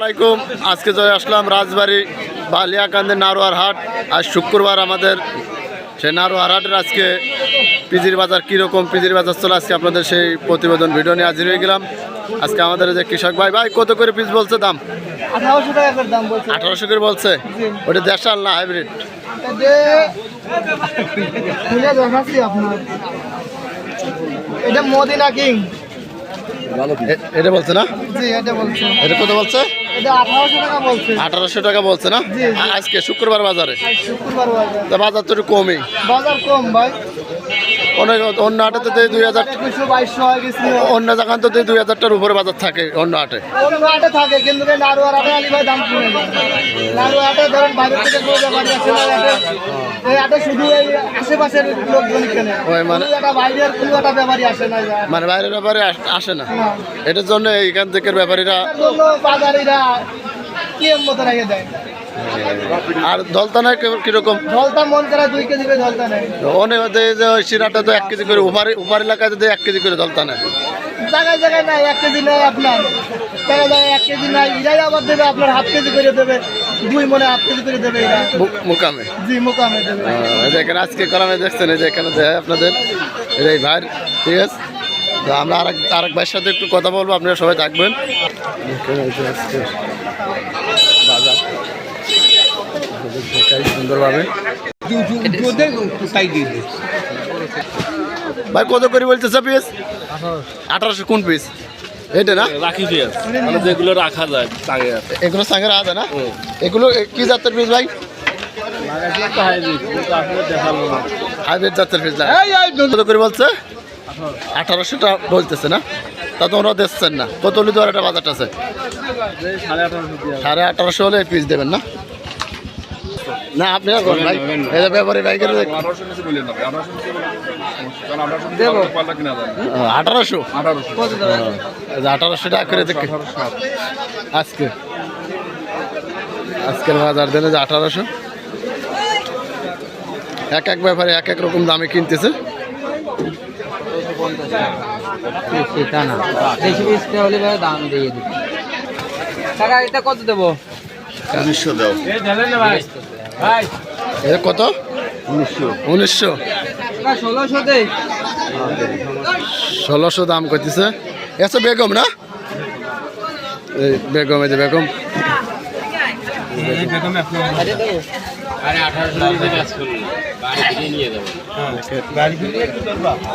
আলাইকুম। আজকে চলে আসলাম রাজবাড়ি বালিয়াকান্দের নারোয়ার হাট। আজ শুক্রবার আমাদের সেই নারোয়ার হাটের আজকে পিজির বাজার কীরকম পিজির বাজার চলে আজকে আপনাদের সেই প্রতিবেদন ভিডিও নিয়ে হাজির হয়ে গেলাম। আজকে আমাদের যে কৃষক ভাই ভাই কত করে পিস বলছে দাম? আঠারোশো করে বলছে। ওটা দেশাল না হাইব্রিড? এটা মদিনা কিং। এটা বলছে না? জি এটা বলছে। এটা কত বলছে? আঠারোশো টাকা বলছে। না। আজকে শুক্রবার বাজারে? বাজার। তো একটু কমই। বাজার কম ভাই। অনেক অন্য হাটে তো দুই হাজার অন্য জায়গায় তো দুই হাজারটার উপরে বাজার থাকে অন্য হাটে অন্য হাটে থাকে কিন্তু এই নাড়ুয়ার আলি ভাই দাম কমে যায়। নাড়ুয়া ধরেন বাইরে থেকে কোনো ব্যাপারই এই হাটে শুধু এই আশেপাশের লোকজন কেনে। মানে- বাইরের কোনো একটা ব্যাপারই আসে না মানে বাইরের ব্যাপারে আসে না। এটার জন্য এইখান থেকে ব্যাপারীরা বাজারিরা কি মতো রেখে দেয়। আর দলতানা কীরকম? ঝলতা মন করে দুই কেজি করে ঝলতা নেয় অনেক যে ওই তো এক কেজি করে উপর উপর এলাকায় যদি এক কেজি করে দলতানা জায়গায় জায়গায় নাই এক কেজি নেয় আপনার। জায়গায় জায়গায় এক কেজি নাই এরাই আবার দেবে আপনার হাফ কেজি করে দেবে দুই মনে হাফ কেজি করে দেবে এরা মুকামে। জি মোকামে দেবে। আহ, এই যে এখানে আজকে করামে দেখছেন এই যে এখানে দেয় আপনাদের। এই যে ঠিক আছে? তো আমরা আরেক আরেক ভাইয়ের সাথে একটু কথা বলব আপনারা সবাই থাকবেন। বাজার সুন্দরভাবে ভাই কত করে বলতেছে পিস আঠারোশো কোন পিস এইটা না? রাখি দিয়ে মানে যেগুলো রাখা যায় আছে। এগুলো সাঙ্গের আদা না? এগুলো কি জাতের পিস ভাই? হাইব্রিড জাতের পিস কত করে বলছে? আঠারোশোটা বলতেছে না? তা তোমরা দেখছেন না। কত হলে দেওয়ার একটা বাজারটা আছে? সাড়ে আঠারোশো হলে পিস দেবেন না? না আপনি আর করেন ভাই। এই ব্যাপারে বাইকের আঠারোশো। আঠারোশো টাকা করে দেখে। আজকে। আজকের বাজার দিনে যে আঠারোশো। এক এক ব্যাপারে এক এক রকম দামে কিনতেছে। সেটা না। বেশি বেশি হলে ভাই দাম দিয়ে দিবে। টাকা এটা কত দেবো? উনিশশো দাও। এটা কত? উনিশশো। উনিশশো। ষোলোশো দে ষোলোশো দাম করতেছে এসে বেগম না? বেগম এই যে বেগম।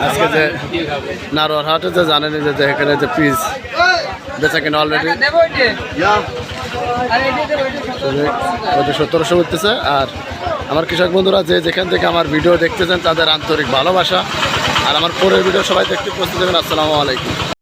আজকে যে নারোয়ার হাটে যে জানেন যে যে এখানে যে পিস বেচা কিনা অলরেডি সতেরোশো উঠতেছে। আর আমার কৃষক বন্ধুরা যে যেখান থেকে আমার ভিডিও দেখতেছেন তাদের আন্তরিক ভালোবাসা। আর আমার পরের ভিডিও সবাই দেখতে পৌঁছে দেবেন আসসালামু আলাইকুম।